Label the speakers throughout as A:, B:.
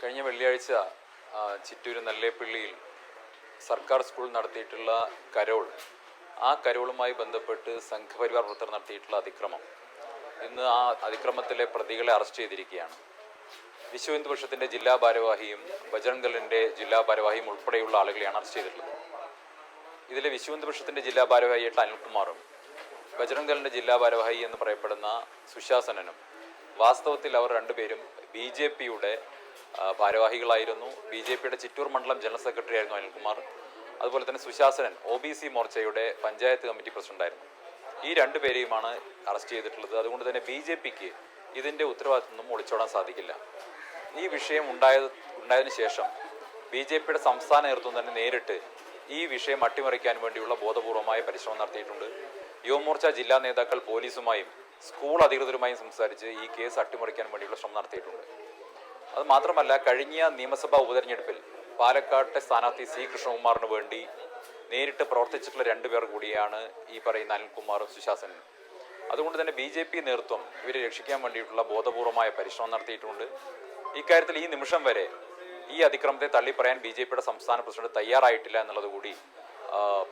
A: കഴിഞ്ഞ വെള്ളിയാഴ്ച ചിറ്റൂർ നല്ലേപ്പള്ളിയിൽ സർക്കാർ സ്കൂൾ നടത്തിയിട്ടുള്ള കരോൾ. ആ കരോളുമായി ബന്ധപ്പെട്ട് സംഘപരിവാർ പ്രവർത്തകർ നടത്തിയിട്ടുള്ള അതിക്രമം. ഇന്ന് ആ അതിക്രമത്തിലെ പ്രതികളെ അറസ്റ്റ് ചെയ്തിരിക്കുകയാണ്. വിശ്വ ഹിന്ദു പക്ഷത്തിന്റെ ജില്ലാ ഭാരവാഹിയും ബജറംഗലിന്റെ ജില്ലാ ഭാരവാഹിയും ഉൾപ്പെടെയുള്ള ആളുകളെയാണ് അറസ്റ്റ് ചെയ്തിട്ടുള്ളത്. ഇതിലെ വിശ്വ ഹിന്ദു പക്ഷത്തിന്റെ ജില്ലാ ഭാരവാഹിയായിട്ട് അനിൽകുമാറും ബജറംഗലിന്റെ ജില്ലാ ഭാരവാഹി എന്ന് പറയപ്പെടുന്ന സുശാസനനും വാസ്തവത്തിൽ അവർ രണ്ടുപേരും ബി ജെ പിയുടെ ഭാരവാഹികളായിരുന്നു. ബി ജെ പിയുടെ ചിറ്റൂർ മണ്ഡലം ജനറൽ സെക്രട്ടറി ആയിരുന്നു അനിൽകുമാർ. അതുപോലെ തന്നെ സുശാസനൻ ഒ ബി സി മോർച്ചയുടെ പഞ്ചായത്ത് കമ്മിറ്റി പ്രസിഡന്റായിരുന്നു. ഈ രണ്ടു പേരെയുമാണ് അറസ്റ്റ് ചെയ്തിട്ടുള്ളത്. അതുകൊണ്ട് തന്നെ ബി ജെ പിക്ക് ഇതിന്റെ ഉത്തരവാദിത്വം ഒളിച്ചോടാൻ സാധിക്കില്ല. ഈ വിഷയം ഉണ്ടായത് ഉണ്ടായതിനു ശേഷം ബി ജെ പിയുടെ സംസ്ഥാന നേതൃത്വം തന്നെ നേരിട്ട് ഈ വിഷയം അട്ടിമറിക്കാൻ വേണ്ടിയുള്ള ബോധപൂർവമായ പരിശ്രമം നടത്തിയിട്ടുണ്ട്. യുവമോർച്ച ജില്ലാ നേതാക്കൾ പോലീസുമായും സ്കൂൾ അധികൃതരുമായും സംസാരിച്ച് ഈ കേസ് അട്ടിമറിക്കാൻ വേണ്ടിയുള്ള ശ്രമം നടത്തിയിട്ടുണ്ട്. അത് മാത്രമല്ല കഴിഞ്ഞ നിയമസഭാ ഉപതെരഞ്ഞെടുപ്പിൽ പാലക്കാട്ടെ സ്ഥാനാർത്ഥി സി. കൃഷ്ണകുമാറിന് വേണ്ടി നേരിട്ട് പ്രവർത്തിച്ചിട്ടുള്ള രണ്ടുപേർ കൂടിയാണ് ഈ പറയുന്ന അനിൽകുമാറും സുശാസനും അതുകൊണ്ട് തന്നെ ബി ജെ പി നേതൃത്വം ഇവരെ രക്ഷിക്കാൻ വേണ്ടിയിട്ടുള്ള ബോധപൂർവമായ പരിശ്രമം നടത്തിയിട്ടുണ്ട്. ഇക്കാര്യത്തിൽ ഈ നിമിഷം വരെ ഈ അതിക്രമത്തെ തള്ളിപ്പറയാൻ ബി ജെ പിയുടെ സംസ്ഥാന പ്രസിഡന്റ് തയ്യാറായിട്ടില്ല എന്നുള്ളത് കൂടി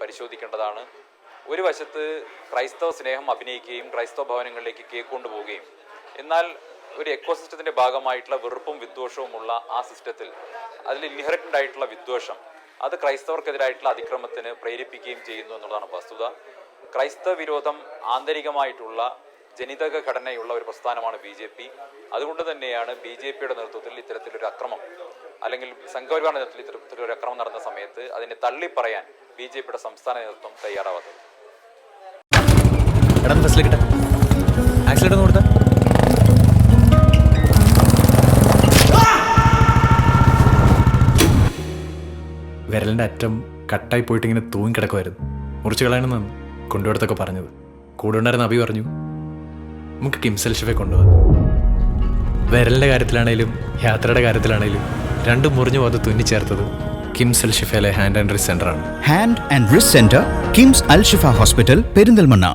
A: പരിശോധിക്കേണ്ടതാണ്. ഒരു വശത്ത് ക്രൈസ്തവ സ്നേഹം അഭിനയിക്കുകയും ക്രൈസ്തവ ഭവനങ്ങളിലേക്ക് കേക്ക് കൊണ്ടുപോവുകയും എന്നാൽ ഒരു എക്കോസിസ്റ്റത്തിന്റെ ഭാഗമായിട്ടുള്ള വെറുപ്പും വിദ്വേഷവുമുള്ള ആ സിസ്റ്റത്തിൽ അതിൽ ഇൻഹെറിറ്റഡ് ആയിട്ടുള്ള വിദ്വേഷം അത് ക്രൈസ്തവർക്കെതിരായിട്ടുള്ള അതിക്രമത്തിന് പ്രേരിപ്പിക്കുകയും ചെയ്യുന്നു എന്നുള്ളതാണ് വസ്തുത. ക്രൈസ്തവ വിരോധം ആന്തരികമായിട്ടുള്ള ജനിതക ഘടനയുള്ള ഒരു പ്രസ്ഥാനമാണ് ബി ജെ പി. അതുകൊണ്ട് തന്നെയാണ് ബി ജെ പിയുടെ നേതൃത്വത്തിൽ ഇത്തരത്തിലൊരു അക്രമം അല്ലെങ്കിൽ സംഘപരിവാറിന്റെ നേതൃത്വത്തിൽ ഇത്തരത്തിലൊരു അക്രമം നടന്ന സമയത്ത് അതിനെ തള്ളിപ്പറയാൻ ബി ജെ പിയുടെ സംസ്ഥാന നേതൃത്വം തയ്യാറാവാത്തത്
B: ആക്സിലേറ്റർ ബസ്സിലേക്കിട്ടെ വിരലിന്റെ അറ്റം കട്ടായി പോയിട്ട് ഇങ്ങനെ തൂങ്ങി കിടക്കുമായിരുന്നു മുറിച്ച് കളയണമെന്നാണ് കൊണ്ടുപോയിടത്തൊക്കെ പറഞ്ഞത്. കൂടെ ഉണ്ടായിരുന്ന അഭി പറഞ്ഞു നമുക്ക് കിംസൽ ഷിഫെ കൊണ്ടുപോകാം വിരലിന്റെ കാര്യത്തിലാണേലും യാത്രയുടെ കാര്യത്തിലാണേലും രണ്ടും മുറിഞ്ഞു പോകാതെ തുന്നിച്ചേർത്തത് അൽ ഷിഫയിലെ hand and wrist സെന്ററാണ്
C: hand and wrist centre KIMS Al Shifa hospital Perinthalmanna